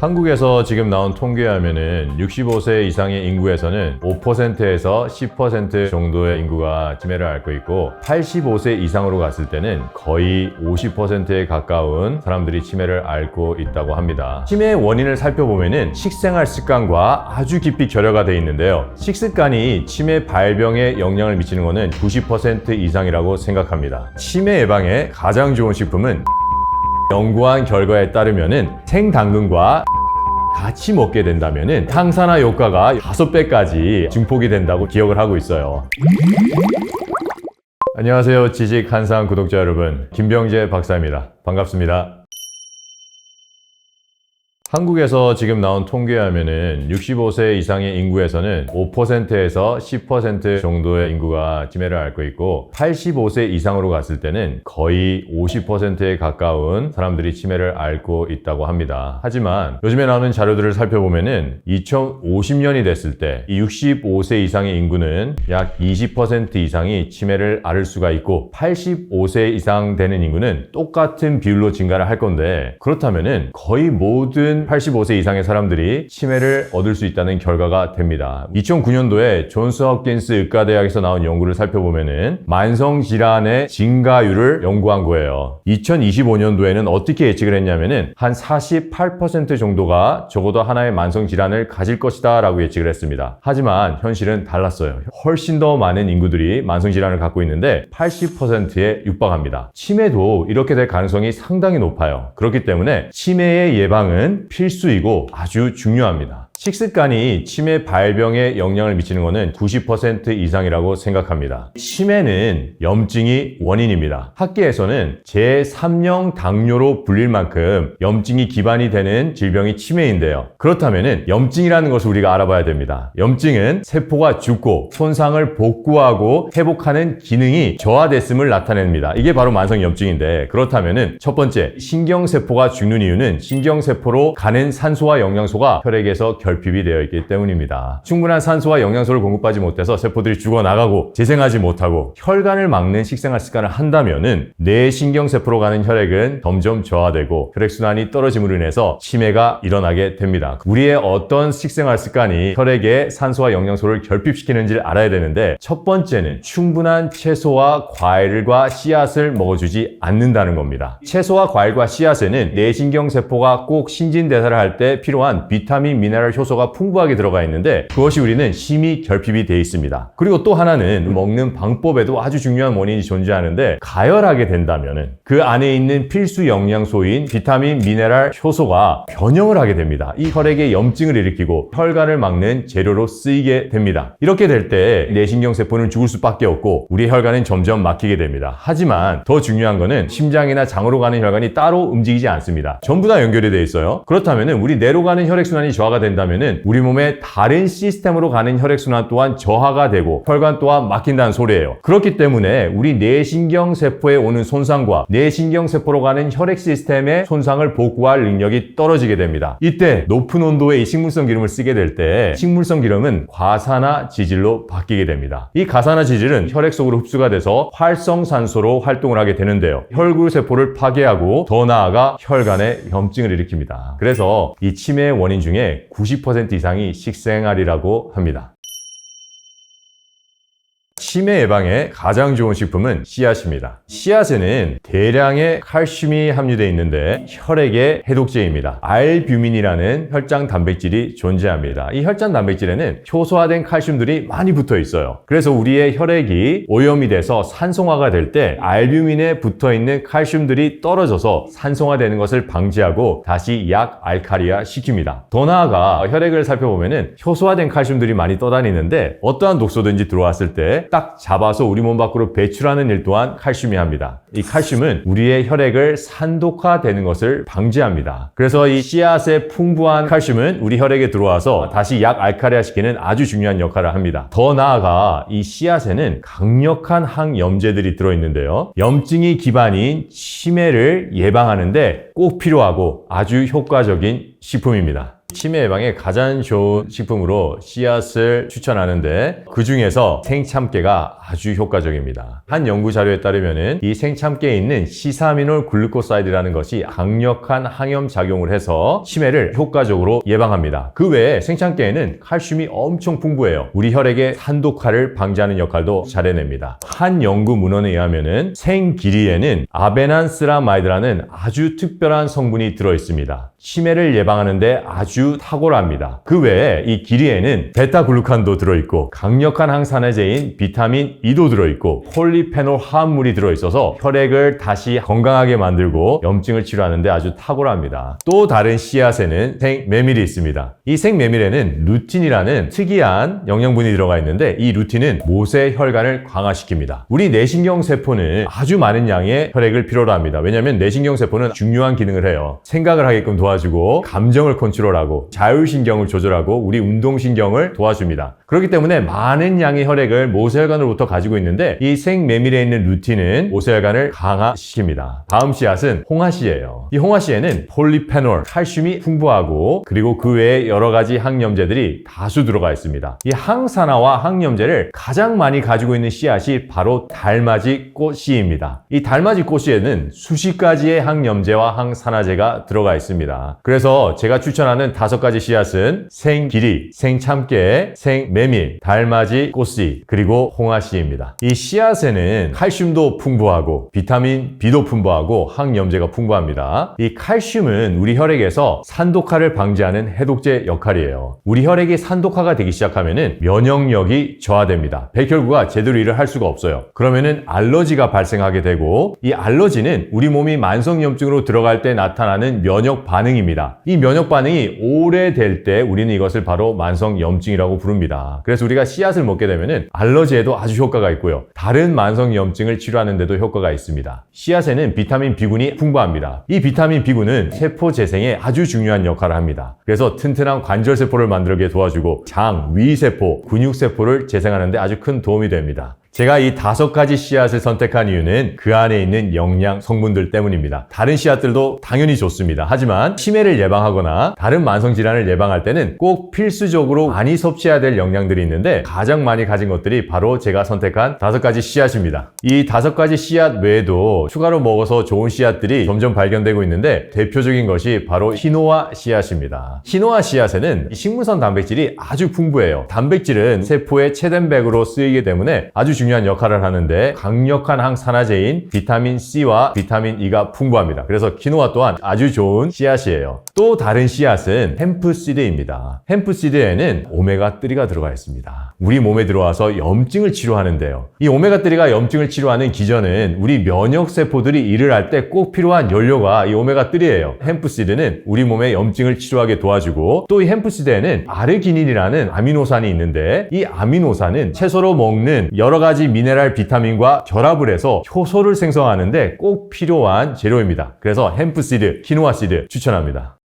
한국에서 지금 나온 통계에 하면은 65세 이상의 인구에서는 5%에서 10% 정도의 인구가 치매를 앓고 있고 85세 이상으로 갔을 때는 거의 50%에 가까운 사람들이 치매를 앓고 있다고 합니다. 치매의 원인을 살펴보면은 식생활 습관과 아주 깊이 결여가 되어 있는데요. 식습관이 치매 발병에 영향을 미치는 것은 90% 이상이라고 생각합니다. 치매 예방에 가장 좋은 식품은 연구한 결과에 따르면은 생당근과 같이 먹게 된다면은 항산화 효과가 5배까지 증폭이 된다고 기억을 하고 있어요. 안녕하세요. 지식 한상 구독자 여러분. 김병재 박사입니다. 반갑습니다. 한국에서 지금 나온 통계에 하면은 65세 이상의 인구에서는 5%에서 10% 정도의 인구가 치매를 앓고 있고 85세 이상으로 갔을 때는 거의 50%에 가까운 사람들이 치매를 앓고 있다고 합니다. 하지만 요즘에 나오는 자료들을 살펴보면은 2050년이 됐을 때이 65세 이상의 인구는 약 20% 이상이 치매를 앓을 수가 있고 85세 이상 되는 인구는 똑같은 비율로 증가를 할 건데 그렇다면은 거의 모든 85세 이상의 사람들이 치매를 얻을 수 있다는 결과가 됩니다. 2009년도에 존스 홉킨스 의과대학에서 나온 연구를 살펴보면은 만성 질환의 증가율을 연구한 거예요. 2025년도에는 어떻게 예측을 했냐면은 한 48% 정도가 적어도 하나의 만성 질환을 가질 것이다 라고 예측을 했습니다. 하지만 현실은 달랐어요. 훨씬 더 많은 인구들이 만성 질환을 갖고 있는데 80%에 육박합니다. 치매도 이렇게 될 가능성이 상당히 높아요. 그렇기 때문에 치매의 예방은 필수이고 아주 중요합니다. 식습관이 치매 발병에 영향을 미치는 것은 90% 이상이라고 생각합니다. 치매는 염증이 원인입니다. 학계에서는 제3형 당뇨로 불릴 만큼 염증이 기반이 되는 질병이 치매인데요. 그렇다면 염증이라는 것을 우리가 알아봐야 됩니다. 염증은 세포가 죽고 손상을 복구하고 회복하는 기능이 저하됐음을 나타냅니다. 이게 바로 만성염증인데 그렇다면 첫 번째 신경세포가 죽는 이유는 신경세포로 가는 산소와 영양소가 혈액에서 결 핍이 되어 있기 때문입니다. 충분한 산소와 영양소를 공급하지 못해서 세포들이 죽어나가고 재생하지 못하고 혈관을 막는 식생활 습관을 한다면은 뇌 신경세포로 가는 혈액은 점점 저하되고 혈액순환이 떨어짐으로 인해서 치매가 일어나게 됩니다. 우리의 어떤 식생활 습관이 혈액에 산소와 영양소를 결핍시키는지를 알아야 되는데 첫 번째는 충분한 채소와 과일과 씨앗을 먹어주지 않는다는 겁니다. 채소와 과일과 씨앗에는 뇌신경세포가 꼭 신진대사를 할 때 필요한 비타민, 미네랄 효소가 풍부하게 들어가 있는데 그것이 우리는 심히 결핍이 되어 있습니다. 그리고 또 하나는 먹는 방법에도 아주 중요한 원인이 존재하는데 가열하게 된다면은 그 안에 있는 필수 영양소인 비타민, 미네랄, 효소가 변형을 하게 됩니다. 이 혈액에 염증을 일으키고 혈관을 막는 재료로 쓰이게 됩니다. 이렇게 될때 뇌신경 세포는 죽을 수밖에 없고 우리 혈관은 점점 막히게 됩니다. 하지만 더 중요한 거는 심장이나 장으로 가는 혈관이 따로 움직이지 않습니다. 전부 다 연결이 되어 있어요. 그렇다면 우리 뇌로 가는 혈액순환이 저하가 된다면 우리 몸의 다른 시스템으로 가는 혈액순환 또한 저하가 되고 혈관 또한 막힌다는 소리예요. 그렇기 때문에 우리 뇌신경 세포에 오는 손상과 뇌신경 세포로 가는 혈액 시스템의 손상을 복구할 능력이 떨어지게 됩니다. 이때 높은 온도의 이 식물성 기름을 쓰게 될 때 식물성 기름은 과산화 지질로 바뀌게 됩니다. 이 가산화 지질은 혈액 속으로 흡수가 돼서 활성산소로 활동을 하게 되는데요. 혈구 세포를 파괴하고 더 나아가 혈관에 염증을 일으킵니다. 그래서 이 치매의 원인 중에 90% 이상이 식생활이라고 합니다. 치매 예방에 가장 좋은 식품은 씨앗입니다. 씨앗에는 대량의 칼슘이 함유되어 있는데 혈액의 해독제입니다. 알뷰민이라는 혈장 단백질이 존재합니다. 이 혈장 단백질에는 효소화된 칼슘들이 많이 붙어 있어요. 그래서 우리의 혈액이 오염이 돼서 산성화가 될 때 알뷰민에 붙어 있는 칼슘들이 떨어져서 산성화되는 것을 방지하고 다시 약 알카리화 시킵니다. 더 나아가 혈액을 살펴보면은 효소화된 칼슘들이 많이 떠다니는데 어떠한 독소든지 들어왔을 때딱 잡아서 우리 몸 밖으로 배출하는 일 또한 칼슘이 합니다. 이 칼슘은 우리의 혈액을 산독화되는 것을 방지합니다. 그래서 이 씨앗의 풍부한 칼슘은 우리 혈액에 들어와서 다시 약 알카리화 시키는 아주 중요한 역할을 합니다. 더 나아가 이 씨앗에는 강력한 항염제들이 들어있는데요. 염증이 기반인 치매를 예방하는데 꼭 필요하고 아주 효과적인 식품입니다. 치매 예방에 가장 좋은 식품으로 씨앗을 추천하는데 그 중에서 생참깨가 아주 효과적입니다. 한 연구 자료에 따르면은 이 생참깨에 있는 시사미놀 글루코사이드라는 것이 강력한 항염 작용을 해서 치매를 효과적으로 예방합니다. 그 외에 생참깨에는 칼슘이 엄청 풍부해요. 우리 혈액의 산독화를 방지하는 역할도 잘 해냅니다. 한 연구 문헌에 의하면은 생기리에는 아베난스라마이드라는 아주 특별한 성분이 들어 있습니다. 치매를 예방하는데 아주 탁월합니다. 그 외에 이 기리에는 베타글루칸도 들어있고 강력한 항산화제인 비타민 E도 들어있고 폴리페놀 화합물이 들어있어서 혈액을 다시 건강하게 만들고 염증을 치료하는데 아주 탁월합니다. 또 다른 씨앗에는 생메밀이 있습니다. 이 생메밀에는 루틴이라는 특이한 영양분이 들어가 있는데 이 루틴은 모세 혈관을 강화시킵니다. 우리 내신경 세포는 아주 많은 양의 혈액을 필요로 합니다. 왜냐하면 내신경 세포는 중요한 기능을 해요. 생각을 하게끔 도와주고 감정을 컨트롤 하고 자율신경을 조절하고 우리 운동신경을 도와줍니다. 그렇기 때문에 많은 양의 혈액을 모세혈관으로부터 가지고 있는데 이 생메밀에 있는 루틴은 모세혈관을 강화시킵니다. 다음 씨앗은 홍화씨예요. 이 홍화씨에는 폴리페놀, 칼슘이 풍부하고 그리고 그 외에 여러 가지 항염제들이 다수 들어가 있습니다. 이 항산화와 항염제를 가장 많이 가지고 있는 씨앗이 바로 달맞이 꽃씨입니다. 이 달맞이 꽃씨에는 수십 가지의 항염제와 항산화제가 들어가 있습니다. 그래서 제가 추천하는 다섯 가지 씨앗은 생기리, 생참깨, 생메밀, 달맞이 꽃씨, 그리고 홍화씨입니다. 이 씨앗에는 칼슘도 풍부하고 비타민 B도 풍부하고 항염제가 풍부합니다. 이 칼슘은 우리 혈액에서 산독화를 방지하는 해독제 역할이에요. 우리 혈액이 산독화가 되기 시작하면은 면역력이 저하됩니다. 백혈구가 제대로 일을 할 수가 없어요. 그러면은 알러지가 발생하게 되고 이 알러지는 우리 몸이 만성염증으로 들어갈 때 나타나는 면역 반응입니다. 이 면역 반응이 오래될 때 우리는 이것을 바로 만성염증이라고 부릅니다. 그래서 우리가 씨앗을 먹게 되면은 알러지에도 아주 효과가 있고요. 다른 만성염증을 치료하는 데도 효과가 있습니다. 씨앗에는 비타민 B군이 풍부합니다. 이 비타민 B군은 세포 재생에 아주 중요한 역할을 합니다. 그래서 튼튼한 관절 세포를 만들게 도와주고 장, 위 세포, 근육 세포를 재생하는 데 아주 큰 도움이 됩니다. 제가 이 다섯 가지 씨앗을 선택한 이유는 그 안에 있는 영양 성분들 때문입니다. 다른 씨앗들도 당연히 좋습니다. 하지만 치매를 예방하거나 다른 만성 질환을 예방할 때는 꼭 필수적으로 많이 섭취해야 될 영양들이 있는데 가장 많이 가진 것들이 바로 제가 선택한 다섯 가지 씨앗입니다. 이 다섯 가지 씨앗 외에도 추가로 먹어서 좋은 씨앗들이 점점 발견되고 있는데 대표적인 것이 바로 히노아 씨앗입니다. 히노아 씨앗에는 식물성 단백질이 아주 풍부해요. 단백질은 세포의 체덴백으로 쓰이기 때문에 아주 중요한 역할을 하는데 강력한 항산화제인 비타민 C와 비타민 E가 풍부합니다. 그래서 키노아 또한 아주 좋은 씨앗이에요. 또 다른 씨앗은 햄프시드입니다. 햄프시드에는 오메가3가 들어가 있습니다. 우리 몸에 들어와서 염증을 치료하는데요. 이 오메가3가 염증을 치료하는 기전은 우리 면역세포들이 일을 할 때 꼭 필요한 연료가 이 오메가3예요. 햄프시드는 우리 몸의 염증을 치료하게 도와주고 또 이 햄프시드에는 아르기닌이라는 아미노산이 있는데 이 아미노산은 채소로 먹는 여러 가지 미네랄 비타민과 결합을 해서 효소를 생성하는데 꼭 필요한 재료입니다. 그래서 햄프시드, 키노아시드 추천합니다.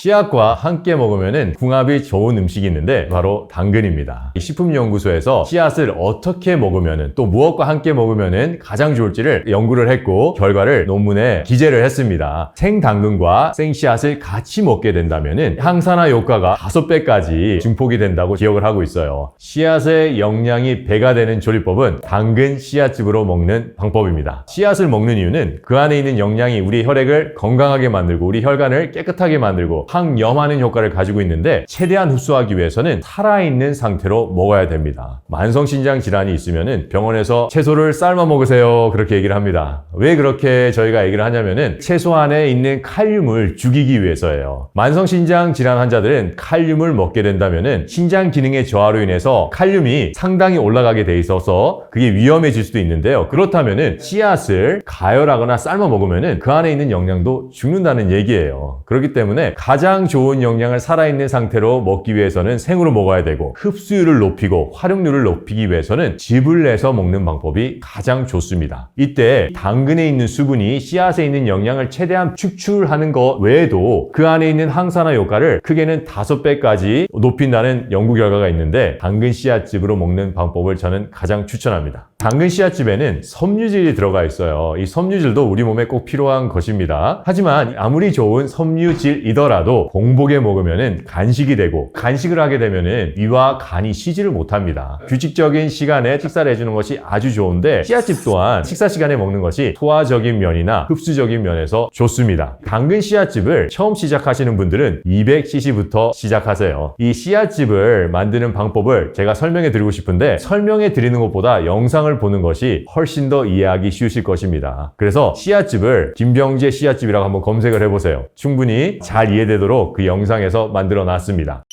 씨앗과 함께 먹으면 궁합이 좋은 음식이 있는데 바로 당근입니다. 이 식품연구소에서 씨앗을 어떻게 먹으면 또 무엇과 함께 먹으면 가장 좋을지를 연구를 했고 결과를 논문에 기재를 했습니다. 생당근과 생씨앗을 같이 먹게 된다면 항산화 효과가 5배까지 증폭이 된다고 기억을 하고 있어요. 씨앗의 영양이 배가 되는 조리법은 당근 씨앗즙으로 먹는 방법입니다. 씨앗을 먹는 이유는 그 안에 있는 영양이 우리 혈액을 건강하게 만들고 우리 혈관을 깨끗하게 만들고 항염하는 효과를 가지고 있는데 최대한 흡수하기 위해서는 살아있는 상태로 먹어야 됩니다. 만성신장 질환이 있으면 병원에서 채소를 삶아 먹으세요 그렇게 얘기를 합니다. 왜 그렇게 저희가 얘기를 하냐면은 채소 안에 있는 칼륨을 죽이기 위해서예요. 만성신장 질환 환자들은 칼륨을 먹게 된다면은 신장 기능의 저하로 인해서 칼륨이 상당히 올라가게 돼 있어서 그게 위험해질 수도 있는데요. 그렇다면은 씨앗을 가열하거나 삶아 먹으면은 그 안에 있는 영양도 죽는다는 얘기예요. 그렇기 때문에 가장 좋은 영양을 살아있는 상태로 먹기 위해서는 생으로 먹어야 되고 흡수율을 높이고 활용률을 높이기 위해서는 즙을 내서 먹는 방법이 가장 좋습니다. 이때 당근에 있는 수분이 씨앗에 있는 영양을 최대한 축출하는 것 외에도 그 안에 있는 항산화 효과를 크게는 5배까지 높인다는 연구 결과가 있는데 당근 씨앗즙으로 먹는 방법을 저는 가장 추천합니다. 당근 씨앗즙에는 섬유질이 들어가 있어요. 이 섬유질도 우리 몸에 꼭 필요한 것입니다. 하지만 아무리 좋은 섬유질이더라도 공복에 먹으면은 간식이 되고 간식을 하게 되면은 위와 간이 쉬지를 못합니다. 규칙적인 시간에 식사를 해주는 것이 아주 좋은데 씨앗즙 또한 식사 시간에 먹는 것이 소화적인 면이나 흡수적인 면에서 좋습니다. 당근 씨앗즙을 처음 시작하시는 분들은 200cc부터 시작하세요. 이 씨앗즙을 만드는 방법을 제가 설명해 드리고 싶은데 설명해 드리는 것보다 영상을 보는 것이 훨씬 더 이해하기 쉬우실 것입니다. 그래서 씨앗즙을 김병재 씨앗즙이라고 한번 검색을 해보세요. 충분히 잘 이해되도록 그 영상에서 만들어 놨습니다.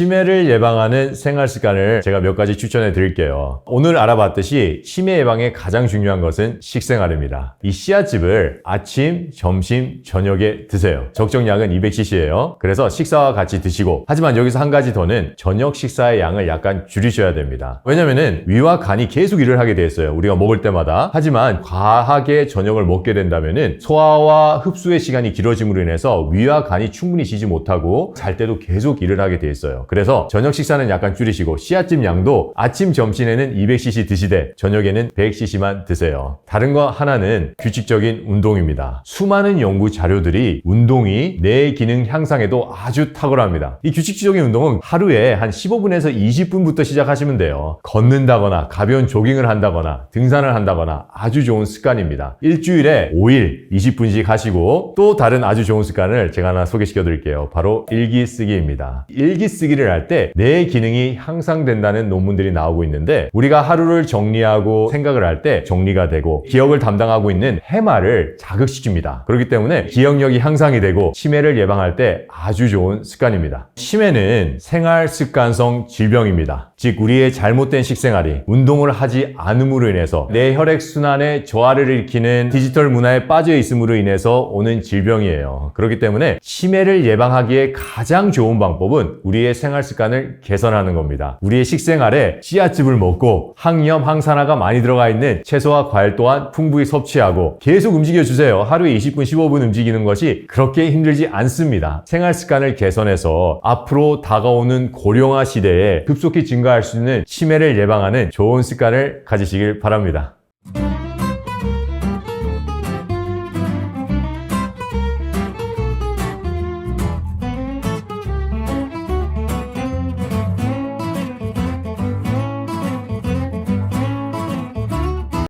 치매를 예방하는 생활 습관을 제가 몇 가지 추천해 드릴게요. 오늘 알아봤듯이 치매 예방에 가장 중요한 것은 식생활입니다. 이 씨앗즙을 아침, 점심, 저녁에 드세요. 적정량은 200cc예요. 그래서 식사와 같이 드시고 하지만 여기서 한 가지 더는 저녁 식사의 양을 약간 줄이셔야 됩니다. 왜냐면은 위와 간이 계속 일을 하게 돼 있어요. 우리가 먹을 때마다. 하지만 과하게 저녁을 먹게 된다면은 소화와 흡수의 시간이 길어짐으로 인해서 위와 간이 충분히 쉬지 못하고 잘 때도 계속 일을 하게 돼 있어요. 그래서 저녁 식사는 약간 줄이시고 씨앗즙 양도 아침 점심에는 200cc 드시되 저녁에는 100cc만 드세요. 다른 거 하나는 규칙적인 운동입니다. 수많은 연구 자료들이 운동이 뇌 기능 향상에도 아주 탁월합니다. 이 규칙적인 운동은 하루에 한 15분에서 20분부터 시작하시면 돼요. 걷는다거나 가벼운 조깅을 한다거나 등산을 한다거나 아주 좋은 습관입니다. 일주일에 5일 20분씩 하시고 또 다른 아주 좋은 습관을 제가 하나 소개시켜 드릴게요. 바로 일기 쓰기입니다. 일기 쓰기 를 할 때뇌 기능이 향상된다는 논문들이 나오고 있는데 우리가 하루를 정리하고 생각을 할 때 정리가 되고 기억을 담당하고 있는 해마를 자극시킵니다. 그렇기 때문에 기억력이 향상이 되고 치매를 예방할 때 아주 좋은 습관입니다. 치매는 생활 습관성 질병입니다. 즉 우리의 잘못된 식생활이 운동을 하지 않음으로 인해서 내 혈액 순환에 저하를 일으키는 디지털 문화에 빠져 있음으로 인해서 오는 질병이에요. 그렇기 때문에 치매를 예방하기에 가장 좋은 방법은 우리의 생활 습관을 개선하는 겁니다. 우리의 식생활에 씨앗즙을 먹고 항염, 항산화가 많이 들어가 있는 채소와 과일 또한 풍부히 섭취하고 계속 움직여 주세요. 하루에 20분, 15분 움직이는 것이 그렇게 힘들지 않습니다. 생활 습관을 개선해서 앞으로 다가오는 고령화 시대에 급속히 증가할 수 있는 치매를 예방하는 좋은 습관을 가지시길 바랍니다.